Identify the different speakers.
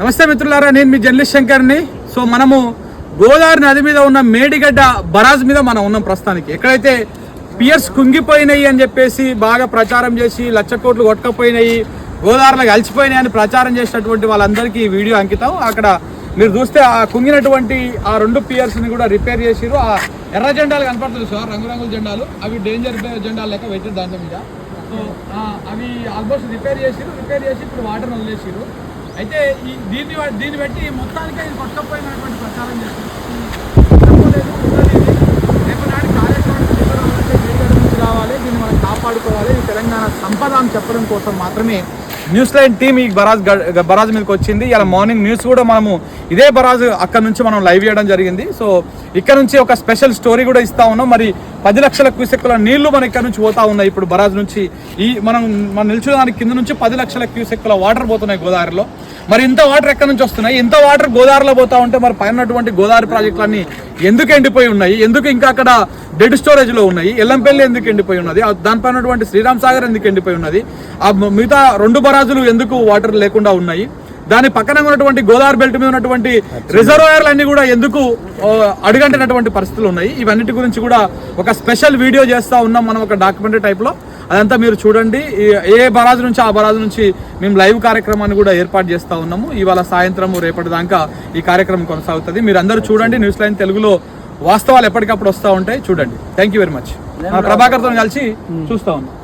Speaker 1: నమస్తే మిత్రులారా నేను మీ జర్నలిస్ట్ శంకర్ని. సో మనము గోదావరి నది మీద ఉన్న మేడిగడ్డ బరాజ్ మీద మనం ఉన్నాం ప్రస్తుతానికి. ఎక్కడైతే పియర్స్ కుంగిపోయినాయి అని చెప్పేసి బాగా ప్రచారం చేసి లక్ష కోట్లు కొట్టకపోయినాయి గోదావరిలో కలిసిపోయినాయి అని ప్రచారం చేసినటువంటి వాళ్ళందరికీ ఈ వీడియో అంకితం. అక్కడ మీరు చూస్తే ఆ కుంగినటువంటి ఆ రెండు పియర్స్ని కూడా రిపేర్ చేసిరు ఆ ఎర్ర జెండాలు కనపడుతుంది సార్ రంగురంగుల జెండాలు. అవి డేంజర్ జెండాలు లెక్క పెట్టారు దాంట్లో మీద. సో అవి ఆల్మోస్ట్ రిపేర్ చేసిరు రిపేర్ చేసి ఇప్పుడు వాటర్ వదిలేసిరు అయితే ఈ దీన్ని దీన్ని బట్టి మొత్తానికే ఇది కొట్టకపోయినటువంటి ప్రచారం చేస్తుంది రేపు నాడు కార్యక్రమం నుంచి రావాలి. దీన్ని మనం కాపాడుకోవాలి. తెలంగాణ సంపద అని చెప్పడం కోసం మాత్రమే న్యూస్ లైన్ టీమ్ ఈ బరాజ్ బరాజ్ మీదకి వచ్చింది. ఇలా మార్నింగ్ న్యూస్ కూడా మనము ఇదే బరాజ్ అక్కడ నుంచి మనం లైవ్ చేయడం జరిగింది. సో ఇక్కడ నుంచి ఒక స్పెషల్ స్టోరీ కూడా ఇస్తా ఉన్నాం. మరి పది లక్షల క్యూసెక్కుల నీళ్ళు మన ఇక్కడ నుంచి పోతా ఉన్నాయి. ఇప్పుడు బరాజ్ నుంచి ఈ మనం మనం నిల్చుదానికి కింద నుంచి పది లక్షల క్యూసెక్కుల వాటర్ పోతున్నాయి గోదావరిలో. మరి ఇంత వాటర్ ఎక్కడి నుంచి వస్తున్నాయి? ఇంత వాటర్ గోదావరిలో పోతా ఉంటే మరి పైన గోదావరి ప్రాజెక్టులన్నీ ఎందుకు ఎండిపోయి ఉన్నాయి? ఎందుకు ఇంకా అక్కడ డెడ్ స్టోరేజ్లో ఉన్నాయి? ఎల్లంపల్లి ఎందుకు ఎండిపోయి ఉన్నది? దానిపైనటువంటి దానిపైన శ్రీరామ్ సాగర్ ఎందుకు ఎండిపోయి ఉన్నది? ఆ మిగతా రెండు బరాజులు ఎందుకు వాటర్ లేకుండా ఉన్నాయి? దాని పక్కన ఉన్నటువంటి గోదావరి బెల్ట్ మీద ఉన్నటువంటి రిజర్వాయర్లు అన్ని కూడా ఎందుకు అడుగంటినటువంటి పరిస్థితులు ఉన్నాయి? ఇవన్నిటి గురించి కూడా ఒక స్పెషల్ వీడియో చేస్తా ఉన్నాం మనం ఒక డాక్యుమెంటరీ టైప్లో అదంతా మీరు చూడండి. ఏ బరాజు నుంచి ఆ బరాజు నుంచి మేము లైవ్ కార్యక్రమాన్ని కూడా ఏర్పాటు చేస్తా ఉన్నాము. ఇవాళ సాయంత్రం రేపటి దాకా ఈ కార్యక్రమం కొనసాగుతుంది. మీరు అందరూ చూడండి న్యూస్ లైన్ తెలుగులో వాస్తవాలు ఎప్పటికప్పుడు వస్తూ ఉంటాయి. చూడండి. థ్యాంక్ యూ వెరీ మచ్ ప్రభాకర్తో కలిసి చూస్తా ఉన్నాం.